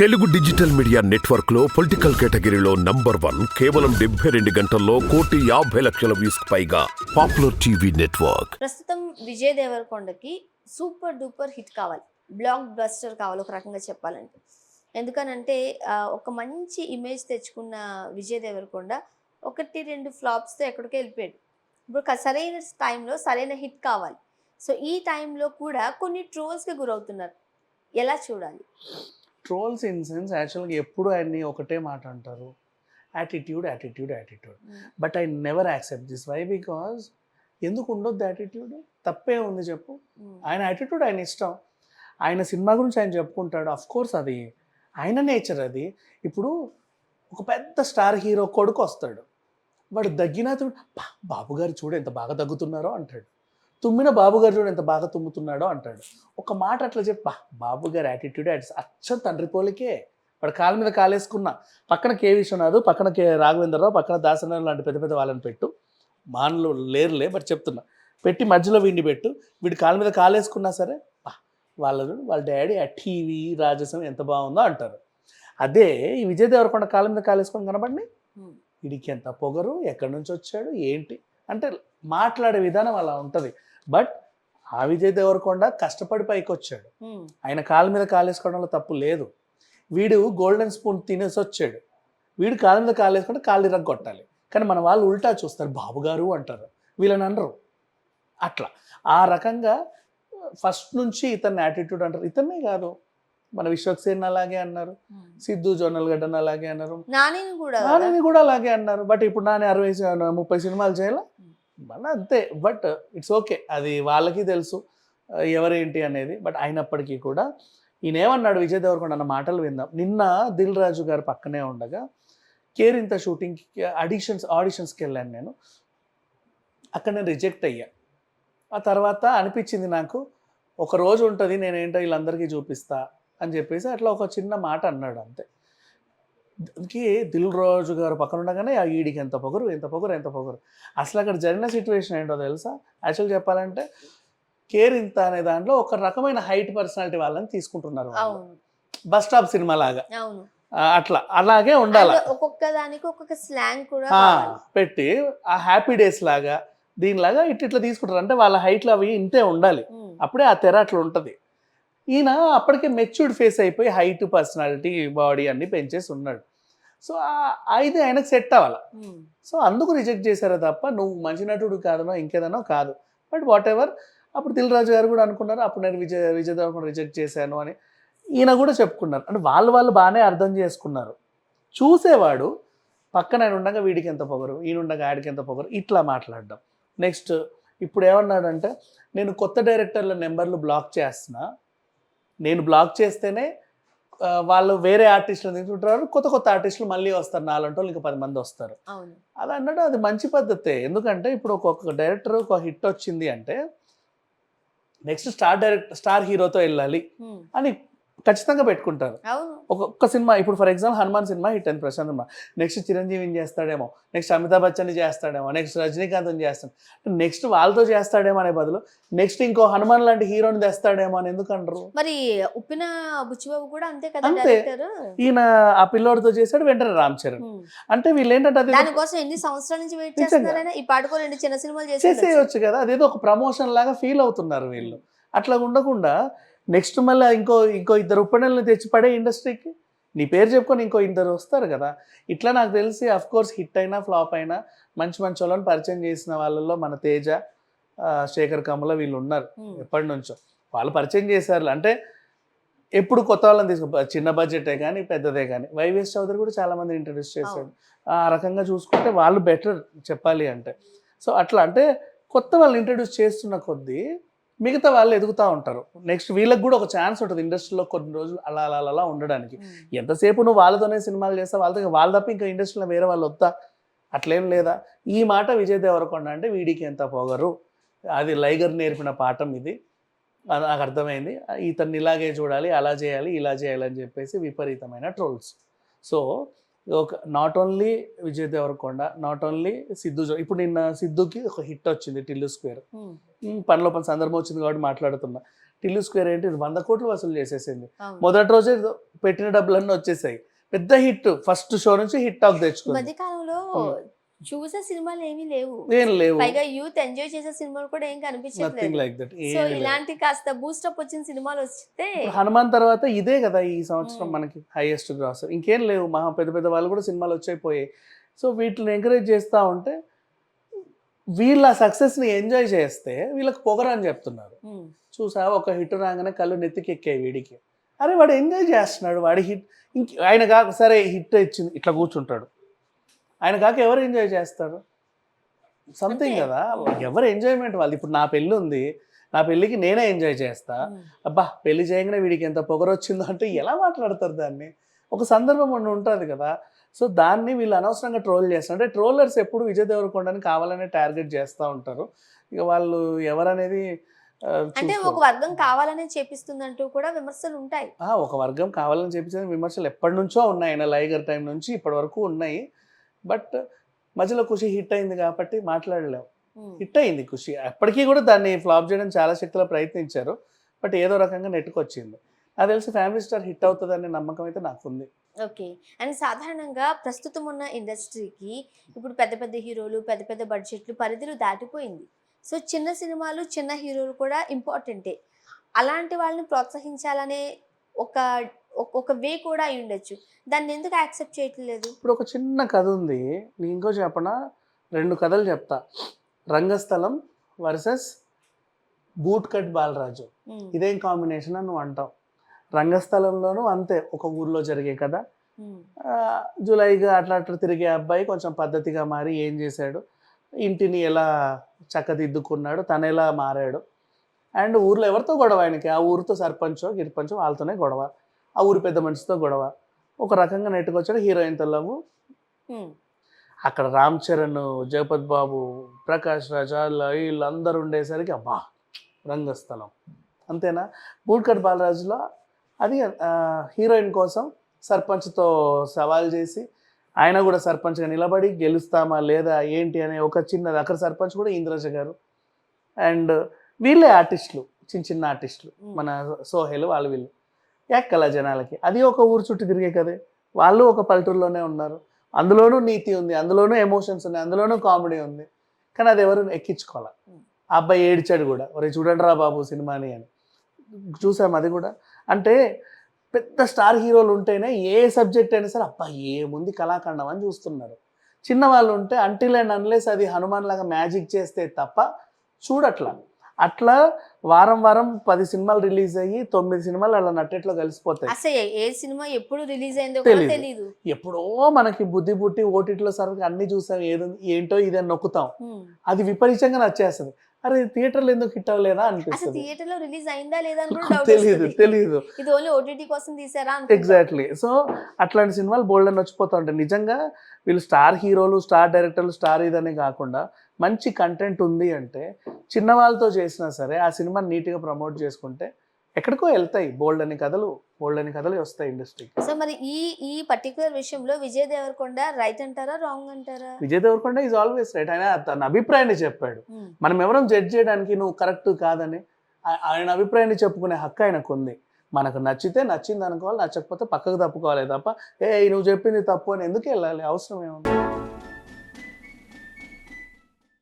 Telugu digital media నెట్వర్క్లో political కేటగిరీలో number one కేవలం డెబ్బై రెండు గంటల్లో కోటి యాభై లక్షల వ్యూస్ పైగా పాపులర్ టీవీ నెట్వర్క్. ప్రస్తుతం విజయ్ దేవరకొండకి సూపర్ డూపర్ హిట్ కావాలి. బ్లాక్ బస్టర్ కావాలి ఒక రకంగా చెప్పాలంటే. ఎందుకనంటే ఒక మంచి ఇమేజ్ తెచ్చుకున్న విజయ్ దేవరకొండ ఒకటి రెండు ఫ్లాప్స్తో ఎక్కడికి వెళ్ళిపోయాడు. ఇప్పుడు సరైన టైంలో సరైన హిట్ కావాలి. సో ఈ టైంలో కూడా కొన్ని ట్రోల్స్కి గురవుతున్నారు. ఎలా చూడాలి? ట్రోల్స్ ఇన్ సెన్స్ యాక్చువల్గా ఎప్పుడు ఆయన్ని ఒకటే మాట అంటారు. Attitude attitude attitude but I never accept this why because ఎందుకు ఉండొద్దు యాటిట్యూడ్ తప్పే ఉంది చెప్పు. ఉమ్, ఆయన యాటిట్యూడ్ ఆయన ఇష్టం. ఆయన సినిమా గురించి ఆయన చెప్పుకుంటాడు. అఫ్ కోర్స్ అది ఆయన నేచర్ అది. ఇప్పుడు ఒక పెద్ద స్టార్ హీరో కొడుకు వస్తాడు. వాడు దగ్గినా చూడు "బా, బాబు గారు చూడు ఎంత బాగా దగ్గుతున్నారో అంటాడు. తుమ్మిన బాబు గారు చూడు ఎంత బాగా తుమ్ముతున్నాడో అంటాడు. ఒక మాట అట్లా చెప్పి "బా, బాబు గారి యాటిట్యూడ్ అచ్చం తండ్రి పోలికే. వాడు కాలు మీద కాలేసుకున్న. పక్కన కే విశ్వనాథ్ పక్కన కే రాఘవేంద్రరావు పక్కన దాసనారాయణ లాంటి పెద్ద పెద్ద వాళ్ళని పెట్టు. మానలు లేరులే బట్ చెప్తున్నా. పెట్టి మధ్యలో వీడిని పెట్టు. వీడి కాలు మీద కాలేసుకున్నా సరే "బా, వాళ్ళ వాళ్ళ డాడీ ఆ టీవీ రాజసం ఎంత బాగుందో అంటారు. అదే ఈ విజయ్ దేవరకొండ కాలు మీద కాలేసుకొని కనబడి వీడికి ఎంత పొగరు ఎక్కడి నుంచి వచ్చాడు ఏంటి? అంటే మాట్లాడే విధానం అలా ఉంటుంది. బట్ ఆ విజయ్ దేవరకొండ కష్టపడి పైకి వచ్చాడు ఆయన కాలు మీద కాలేసుకోవడంలో తప్పు లేదు. వీడు గోల్డెన్ స్పూన్ తినేసి వచ్చాడు. వీడు కాలు మీద కాలేసుకుంటే కాళ్ళు ఇరగొట్టాలి కానీ మన వాళ్ళు ఉల్టా చూస్తారు బాబుగారు అంటారు. వీళ్ళని అనరు. అట్లా. ఆ రకంగా ఫస్ట్ నుంచి ఇతన్ని యాటిట్యూడ్ అంటారు. ఇతన్నే కాదు. మన విశ్వక్సేన్ అలాగే అన్నారు. సిద్ధు జోనల్ గడ్డన్ అలాగే అన్నారు. నానిని కూడా కదా? నాని కూడా అలాగే అన్నారు. బట్ ఇప్పుడు నాని అరవై ముప్పై సినిమాలు చేయాల? మన అంతే. But it's okay. అది వాళ్ళకి తెలుసు ఎవరేంటి అనేది. బట్ అయినప్పటికీ కూడా ఈయన ఏమన్నాడు విజయ్ దేవరకొండ అన్న మాటలు విందాం. నిన్న దిల్ రాజు గారు పక్కనే ఉండగా కేరింత షూటింగ్కి ఆడిషన్స్ ఆడిషన్స్కి వెళ్ళాను నేను. అక్కడ నేను రిజెక్ట్ అయ్యా. ఆ తర్వాత అనిపించింది నాకు ఒక రోజు ఉంటుంది నేనేంటో వీళ్ళందరికీ చూపిస్తా అని చెప్పేసి అట్లా ఒక చిన్న మాట అన్నాడు అంతే. దానికి దిల్ రాజు గారు పక్కన ఉండగానే ఆ ఈడికి ఎంత పొగరు ఎంత పొగరు ఎంత పొగరు. అసలు అక్కడ జరిగిన సిచ్యువేషన్ ఏంటో తెలుసా? యాక్చువల్ చెప్పాలంటే కేర్ ఇంత అనే దాంట్లో ఒక రకమైన హైట్ పర్సనాలిటీ వాళ్ళని తీసుకుంటున్నారు బస్ స్టాప్ సినిమా లాగా. అట్లా అలాగే ఉండాలి. ఒక్కొక్క దానికి ఒక్కొక్క స్లాంగ్ కూడా. పెట్టి ఆ హ్యాపీ డేస్ లాగా దీనిలాగా ఇట్ ఇట్లా తీసుకుంటారు. అంటే వాళ్ళ హైట్లు అవి ఇంతే ఉండాలి. అప్పుడే ఆ తెర అట్లా ఉంటుంది. ఈయన అప్పటికే మెచ్యూర్డ్ ఫేస్ అయిపోయి హైట్ పర్సనాలిటీ బాడీ అన్ని పెంచేసి ఉన్నాడు. సో ఇది ఆయనకు సెట్ అవ్వాలి. సో అందుకు రిజెక్ట్ చేశారే తప్ప నువ్వు మంచి నటుడు కాదనో ఇంకేదనో కాదు. బట్ వాట్ ఎవర్ అప్పుడు దిల్ రాజు గారు కూడా అనుకున్నారు అప్పుడు నేను విజయ్ విజయ్ దేవరకొండ రిజెక్ట్ చేశాను అని? ఈయన కూడా చెప్పుకున్నారు. అంటే వాళ్ళు వాళ్ళు బాగానే అర్థం చేసుకున్నారు. చూసేవాడు పక్కన ఆయన ఉండగా వీడికి ఎంత పొగరు ఈయన ఉండగా ఆడికి ఎంత పొగరు ఇట్లా మాట్లాడడం. నెక్స్ట్ ఇప్పుడు ఏమన్నాడంటే నేను కొత్త డైరెక్టర్ల నెంబర్లు బ్లాక్ చేస్తున్నా నేను బ్లాక్ చేస్తేనే వాళ్ళు వేరే ఆర్టిస్టులు తీసుకుంటారు కొత్త కొత్త ఆర్టిస్టులు మళ్ళీ వస్తారు. నాలుగు వాళ్ళు ఇంకా పది మంది వస్తారు. అలా అన్నాడు. అది మంచి పద్ధతే. ఎందుకంటే ఇప్పుడు ఒక్కొక్క డైరెక్టర్ ఒక హిట్ వచ్చింది అంటే నెక్స్ట్ స్టార్ డైరెక్ట్ స్టార్ హీరోతో వెళ్ళాలి అని ఖచ్చితంగా పెట్టుకుంటారు. ఒక్కొక్క సినిమా ఇప్పుడు ఫర్ ఎగ్జాంపుల్ హనుమాన్ సినిమా హిట్ అయింది ప్రశాంత్ సినిమా. నెక్స్ట్ చిరంజీవిని చేస్తాడేమో నెక్స్ట్ అమితాబ్ బచ్చన్ చేస్తాడేమో నెక్స్ట్ రజనీకాంత్ చేస్తాడు. నెక్స్ట్ వాళ్ళతో చేస్తాడేమో అనే బదులు నెక్స్ట్ ఇంకో హనుమాన్ లాంటి హీరోని తెస్తాడేమో అని ఎందుకు అంటారు మరి ఉప్పిన బుచ్చిబాబు కూడా అంతే కదా అంతే. ఈయన ఆ పిల్లోడితో చేశాడు వెంటనే రామ్ చరణ్. అంటే వీళ్ళు ఏంటంటే అది దానికోసం ఎన్ని సంవత్సరాల నుంచి వెయిట్. చేస్తున్నారైనా ఈ చిన్న సినిమాలు చేసి చేసేయచ్చు కదా అదేదో ఒక ప్రమోషన్ లాగా ఫీల్ అవుతున్నారు వీళ్ళు. అట్లా ఉండకుండా నెక్స్ట్ మళ్ళీ ఇంకో ఇంకో ఇద్దరు ఉప్పనల్ని తెచ్చి పడే ఇండస్ట్రీకి. నీ పేరు చెప్పుకొని ఇంకో ఇద్దరు వస్తారు కదా. ఇట్లా నాకు తెలిసి అఫ్ కోర్స్ హిట్ అయినా ఫ్లాప్ అయినా మంచి మంచి వాళ్ళని పరిచయం చేసిన వాళ్ళల్లో మన తేజ శేఖర్ కమల వీళ్ళు ఉన్నారు ఎప్పటి నుంచో వాళ్ళు పరిచయం చేశారు. అంటే ఎప్పుడు కొత్త వాళ్ళని తీసుకో చిన్న బడ్జెటే కానీ పెద్దదే కానీ వైవిఎస్ చౌదరి కూడా చాలా మంది ఇంట్రడ్యూస్ చేశాడు. ఆ రకంగా చూసుకుంటే వాళ్ళు బెటర్ చెప్పాలి అంటే. సో అట్లా అంటే కొత్త వాళ్ళు ఇంట్రడ్యూస్ చేస్తున్న కొద్దీ మిగతా వాళ్ళు ఎదుగుతూ ఉంటారు. నెక్స్ట్ వీళ్ళకి కూడా ఒక ఛాన్స్ ఉంటుంది ఇండస్ట్రీలో కొన్ని రోజులు అలా అలా అలా ఉండడానికి. ఎంతసేపు నువ్వు వాళ్ళతోనే సినిమాలు చేస్తావు వాళ్ళతో వాళ్ళు తప్ప ఇంకా ఇండస్ట్రీలో వేరే వాళ్ళు వద్దా? అట్లేం లేదా? ఈ మాట విజయ్ దేవరకొండ అంటే వీడికి ఎంత పొగరు? అది లైగర్ నేర్పిన పాఠం ఇది. అది నాకు అర్థమైంది. ఇతన్ని ఇలాగే చూడాలి అలా చేయాలి ఇలా చేయాలి అని చెప్పేసి విపరీతమైన ట్రోల్స్ సో ఒక not only Vijay Deverakonda not only Siddhu జో- ఇప్పుడు నిన్న సిద్ధుకి ఒక హిట్ వచ్చింది టిల్లు స్క్వేర్. పనిలో పని సందర్భం వచ్చింది కాబట్టి మాట్లాడుతున్నా. టిల్లు స్క్వేర్ ఏంటి? ఇది వంద కోట్లు వసూలు చేసేసింది. మొదటి రోజే పెట్టిన డబ్బులన్నీ వచ్చేసాయి. పెద్ద హిట్ ఫస్ట్ షో నుంచి హిట్ ఈ తెచ్చుకుంది. చూసే సినిమాలు ఏమీ లేవు. ఏం లేవు. పైగా యూత్ ఎంజాయ్ చేసే సినిమాలు కూడా ఏం కనిపించట్లేదు. లైక్ దట్ సో ఇలాంటి కాస్త బూస్టప్ వచ్చిన సినిమాలు వస్తే హనుమాన్ తర్వాత ఇదే కదా ఈ సంవత్సరం. మనకి హైయెస్ట్ గ్రాస్ ఇంకేం లేవు. మహా పెద్ద పెద్ద వాళ్ళు కూడా సినిమాలు వచ్చైపోయాయి. సో వీటిని ఎంకరేజ్ చేస్తూ ఉంటే వీళ్ళ సక్సెస్ని ఎంజాయ్ చేస్తే వీళ్ళకి పొగరు అని చెప్తున్నారు. చూసా ఒక హిట్ రాగానే కళ్ళు నెత్తికి ఎక్కాయి వీడికి. అరే వాడు ఎంజాయ్ చేస్తున్నాడు. వాడి హిట్ ఇంక ఆయన కాక సరే హిట్ ఇచ్చింది. ఇట్లా కూర్చుంటాడు. ఆయన కాక ఎవరు ఎంజాయ్ చేస్తారు? సంథింగ్. కదా. ఎవరు ఎంజాయ్మెంట్ వాళ్ళు? ఇప్పుడు నా పెళ్ళి ఉంది. నా పెళ్ళికి నేనే ఎంజాయ్ చేస్తా. అబ్బా పెళ్ళి చేయగానే వీడికి ఎంత పొగరు వచ్చిందో అంటే ఎలా మాట్లాడతారు దాన్ని? ఒక సందర్భం అని ఉంటుంది కదా. సో దాన్ని వీళ్ళు అనవసరంగా ట్రోల్ చేస్తారు. అంటే ట్రోలర్స్ ఎప్పుడు విజయ్ దేవరకొండని కావాలనే టార్గెట్ చేస్తూ ఉంటారు. ఇక వాళ్ళు ఎవరనేది అంటే ఒక వర్గం కావాలనే చేపిస్తుందంటూ కూడా విమర్శలు ఉంటాయి. ఒక వర్గం కావాలని చెప్పించిన విమర్శలు ఎప్పటి నుంచో ఉన్నాయి. ఆయన లైగర్ టైం నుంచి ఇప్పటి వరకు ఉన్నాయి. బట్ మధ్యలో ఖుషి హిట్ అయింది కాబట్టి మాట్లాడలేము ఉమ్, హిట్ అయింది ఖుషి. అప్పటికీ కూడా దాన్ని ఫ్లాప్ చేయడం చాలా శక్తిలో ప్రయత్నించారు. బట్ ఏదో రకంగా నెట్టుకొచ్చింది. నాకు తెలిసి ఫ్యామిలీ స్టార్ హిట్ అవుతుందనే నమ్మకం అయితే నాకుంది. ఓకే. అండ్ సాధారణంగా ప్రస్తుతం ఉన్న ఇండస్ట్రీకి ఇప్పుడు పెద్ద పెద్ద హీరోలు పెద్ద పెద్ద బడ్జెట్లు పరిధులు దాటిపోయింది. సో చిన్న సినిమాలు చిన్న హీరోలు కూడా ఇంపార్టెంటే. అలాంటి వాళ్ళని ప్రోత్సహించాలనే ఒక ఒక- వే కూడా అయి ఉండొచ్చు. దాన్ని ఎందుకు యాక్సెప్ట్ చేయట్లేదు? ఇప్పుడు ఒక చిన్న కథ ఉంది. నేను ఇంకో చెప్పనా? రెండు కథలు చెప్తా. Rangasthalam versus boot cut Balaraju ఇదేం కాంబినేషన్ అని నువ్వు అంటావు. రంగస్థలంలోనూ అంతే ఒక ఊర్లో జరిగే కథ. జులైగా అట్లా అట్లా తిరిగే అబ్బాయి కొంచెం పద్ధతిగా మారి ఏం చేశాడు? ఇంటిని ఎలా చక్కదిద్దుకున్నాడు? తను ఎలా మారాడు? అండ్ ఊర్లో ఎవరితో గొడవ ఆయనకి? ఆ ఊరితో సర్పంచో గిరిపంచో వాళ్ళతోనే గొడవ. ఆ ఊరి పెద్ద మనిషితో గొడవ. ఒక రకంగా నెట్టుకొచ్చాడు హీరోయిన్తో లవ్ అక్కడ రామ్ చరణ్ జగపత్ బాబు ప్రకాష్ రాజ్ వాళ్ళు వీళ్ళందరూ ఉండేసరికి అబ్బా రంగస్థలం. అంతేనా? బూడ్కట్ బాలరాజులో? అది హీరోయిన్ కోసం సర్పంచ్తో సవాల్ చేసి ఆయన కూడా సర్పంచ్గా నిలబడి గెలుస్తామా లేదా ఏంటి అనే ఒక చిన్నది అక్కడ సర్పంచ్ కూడా ఇంద్రజ గారు. అండ్ వీళ్ళే ఆర్టిస్టులు చిన్న చిన్న ఆర్టిస్టులు. మన సోహెల్ వాళ్ళు వీళ్ళు. ఎక్కల జనాలకి? అది ఒక ఊరు చుట్టూ తిరిగే కదే. వాళ్ళు ఒక పల్లెటూరులోనే ఉన్నారు. అందులోనూ నీతి ఉంది అందులోనూ ఎమోషన్స్ ఉన్నాయి అందులోనూ కామెడీ ఉంది. కానీ అది ఎవరు ఎక్కించుకోవాలి? ఆ అబ్బాయి ఏడిచాడు కూడా. ఒరే చూడండి రా బాబు సినిమాని అని చూసాం అది కూడా. అంటే పెద్ద స్టార్ హీరోలు ఉంటేనే ఏ సబ్జెక్ట్ అయినా సరే అబ్బా ఏముంది కళాఖండం అని చూస్తున్నారు. చిన్నవాళ్ళు ఉంటే అంటిల్ అండ్ అన్లెస్ అది హనుమాన్ లాగా మ్యాజిక్ చేస్తే తప్ప చూడట్లా. అట్లా వారం వారం పది సినిమాలు రిలీజ్ అయ్యి తొమ్మిది సినిమాలు అలా నట్టేట్లో కలిసిపోతాయి అసలు ఏ- సినిమా ఎప్పుడు రిలీజ్ అయిందో. తెలీదు ఎప్పుడో మనకి బుద్ధి పుట్టి ఓటీటీలో సర్వకి అన్ని చూసాం ఏదో ఏంటో ఇదని నొక్కుతాం. అది విపరీతంగా నచ్చేస్తుంది అరే థియేటర్లో ఎందుకు హిట్ అవ్వలేదా అనిపిస్తుంది. థియేటర్లో రిలీజ్ అయిందా లేదా తెలియదు తెలియదు ఇది ఓన్లీ ఓటీటీ కోసం తీసారా. ఎగ్జాక్ట్లీ సో అట్లాంటి సినిమాలు బోల్డ్ అని వచ్చిపోతూ ఉంటాయి. నిజంగా వీళ్ళు స్టార్ హీరోలు స్టార్ డైరెక్టర్లు స్టార్ ఇదనే కాకుండా మంచి కంటెంట్ ఉంది అంటే చిన్న వాళ్ళతో చేసినా సరే ఆ సినిమాని నీట్గా ప్రమోట్ చేసుకుంటే ఎక్కడికో వెళ్తాయి బోల్డ్ అని కథలు. బోల్డ్ అని కథలు వస్తాయి ఇండస్ట్రీకి. సో మరి ఈ ఈ పర్టికులర్ విషయంలో విజయ్ దేవరకొండ రైట్ అంటారా రాంగ్ అంటారా? Vijay Deverakonda is always right ఆయన తన అభిప్రాయాన్ని చెప్పాడు. ఉమ్. మనం ఎవరం జడ్జ్ చేయడానికి నువ్వు కరెక్ట్ కాదని ఆయన అభిప్రాయాన్ని చెప్పుకునే హక్కు ఆయనకు ఉంది. మనకు నచ్చితే నచ్చింది అనుకోవాలి నచ్చకపోతే పక్కకు తప్పుకోవాలి తప్ప ఏ నువ్వు చెప్పింది తప్పు అని ఎందుకు వెళ్ళాలి? అవసరం ఏముంది?